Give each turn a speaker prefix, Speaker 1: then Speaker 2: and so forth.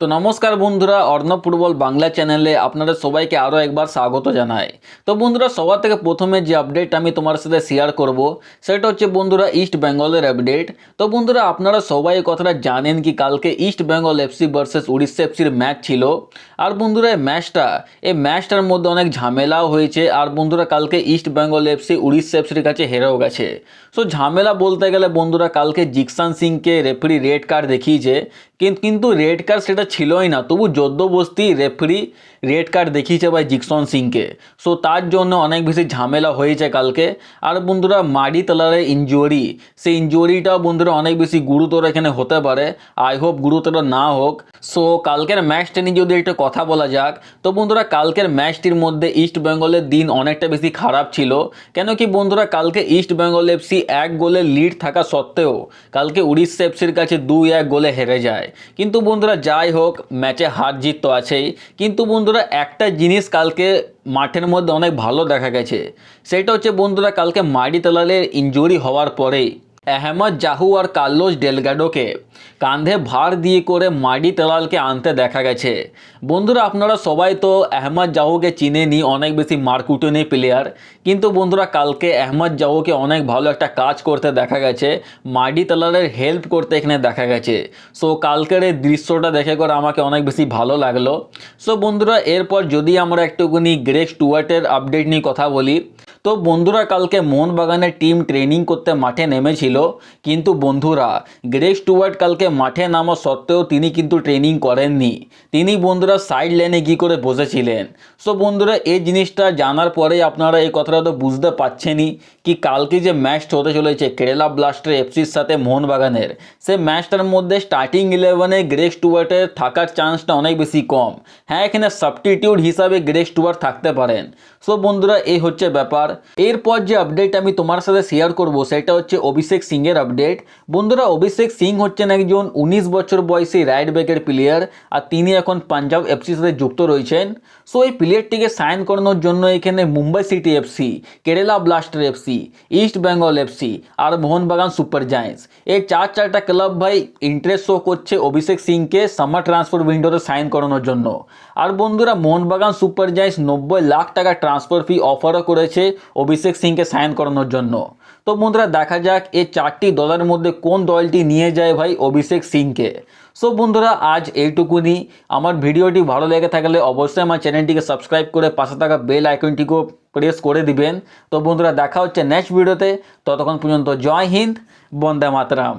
Speaker 1: তো নমস্কার বন্ধুরা, অর্ণব ফুটবল বাংলা চ্যানেলে আপনাদের সবাইকে আরও একবার স্বাগত জানাই। তো বন্ধুরা, সবার থেকে প্রথমে যে আপডেট আমি তোমার সাথে শেয়ার করব, সেটা হচ্ছে বন্ধুরা ইস্ট বেঙ্গলের আপডেট তো বন্ধুরা, আপনারা সবাই কথাটা জানেন কি, কালকে east Bengal FC versus Orissa এফসির ম্যাচ ছিল। আর বন্ধুরা, এই ম্যাচটা এই ম্যাচটার মধ্যে অনেক ঝামেলাও হয়েছে। আর বন্ধুরা, কালকে ইস্ট বেঙ্গল এফসি উড়িষ্যা এফসির কাছে হেরেও গেছে। সো ঝামেলা বলতে গেলে বন্ধুরা, কালকে জিকসান সিংকে রেফারি রেড কার্ড দেখিয়েছে। কিন্তু রেড কার্ড সেটা ছিলই না, তবু জোদ্দবস্তি রেফারি রেড কার্ড দেখিয়েছে ভাই জিকসন সিংকে। সো তার জন্য অনেক বেশি ঝামেলা হয়েছে কালকে। আর বন্ধুরা, মাডি তালারের ইঞ্জুরি সেই ইঞ্জুরিটাও বন্ধুরা অনেক বেশি গুরুতর এখানে হতে পারে। আই হোপ গুরুতর না হোক। সো কালকের ম্যাচটা নিয়ে যদি একটা কথা বলা যাক, তো বন্ধুরা, কালকের ম্যাচটির মধ্যে ইস্ট বেঙ্গলের দিন অনেকটা বেশি খারাপ ছিল। কেন কি বন্ধুরা, কালকে ইস্ট বেঙ্গল এফসি এক গোলে লিড থাকা সত্ত্বেও, কালকে উড়িষ্যা এফসির কাছে দুই এক গোলে হেরে যায়। কিন্তু বন্ধুরা, যাই হোক ম্যাচে হার জিত তো আছেই। কিন্তু বন্ধুরা, একটা জিনিস কালকে মাঠের মধ্যে অনেক ভালো দেখা গেছে। সেটা হচ্ছে বন্ধুরা, কালকে মাডি তালালের ইঞ্জুরি হওয়ার পরেই আহমদ জাহু আর কার্লোস ডেলগাডোকে কাঁধে ভার দিয়ে করে মাডি তেলালকে আনতে দেখা গেছে। বন্ধুরা, আপনারা সবাই তো আহমদ জাহুকে চিনেনি অনেক বেশি মারকুটনি প্লেয়ার কিন্তু বন্ধুরা, কালকে আহমদ জাহুকে অনেক ভালো একটা কাজ করতে দেখা গেছে, মাডি তেলালের হেল্প করতে এখানে দেখা গেছে। সো কালকের এই দৃশ্যটা দেখে করে আমাকে অনেক বেশি ভালো লাগল। সো বন্ধুরা, এরপর যদি আমরা একটুখানি গ্রেক স্টুয়ার্টের আপডেট নিয়ে কথা বলি তো বন্ধুরা, কালকে মোহনবাগানের টিম ট্রেনিং করতে মাঠে নেমেছিল। কিন্তু বন্ধুরা গ্রেক স্টুয়ার্ট কালকে মাঠে নামা সত্ত্বেও তিনি কিন্তু ট্রেনিং করেননি। তিনি বন্ধুরা সাইড লাইনে গিয়ে করে বসেছিলেন। সো বন্ধুরা, এই জিনিসটা জানার পরে আপনারা এই কথাটা তো বুঝতে পারছেনই কি কালকে যে ম্যাচটা হতে চলেছে কেরালা ব্লাস্টার এফসির সাথে মোহনবাগানের সে ম্যাচটার মধ্যে স্টার্টিং ইলেভেনে গ্রেক স্টুয়ার্টের থাকার চান্সটা অনেক বেশি কম। হ্যাঁ এখানে সাবস্টিটিউট হিসাবে গ্রেক স্টুয়ার্ট থাকতে পারেন। সো বন্ধুরা, এই হচ্ছে ব্যাপার। এরপর যে আপডেট আমি তোমার সাথে শেয়ার করব, সেটা হচ্ছে অভিষেক সিংয়ের আপডেট বন্ধুরা, অভিষেক সিং হচ্ছেন একজন উনিশ বছর বয়সী রাইট ব্যাকের প্লেয়ার আর তিনি এখন পাঞ্জাব এফসির সাথে যুক্ত রয়েছেন। সো এই প্লেয়ারটিকে সাইন করানোর জন্য এখানে Mumbai City FC Kerala Blaster FC East Bengal FC আর মোহনবাগান সুপার জায়েন্টস এই চার চারটা ক্লাব ভাই ইন্টারেস্ট শো করছে অভিষেক সিংকে সামার ট্রান্সফার উইন্ডোতে সাইন করানোর জন্য। আর বন্ধুরা, মোহনবাগান সুপার জায়েন্টস নব্বই লাখ টাকা ট্রান্সফার ফি অফারও করেছে। অভিষেক সিংকে সাইন করানোর জন্য। তো বন্ধুরা, দেখা যাক এই চারটি দলের মধ্যে কোন দলটি নিয়ে যায় ভাই অভিষেক সিংকে। সো বন্ধুরা, আজ এইটুকুনি। আমার ভিডিওটি ভালো লেগে থাকলে অবশ্যই আমার চ্যানেলটিকে সাবস্ক্রাইব করে পাশে থাকা বেল আইকনটিকেও প্রেস করে দিবেন। তো বন্ধুরা, দেখা হচ্ছে নেক্সট ভিডিওতে। ততক্ষণ পর্যন্ত জয় হিন্দ, বন্দে মাতরাম।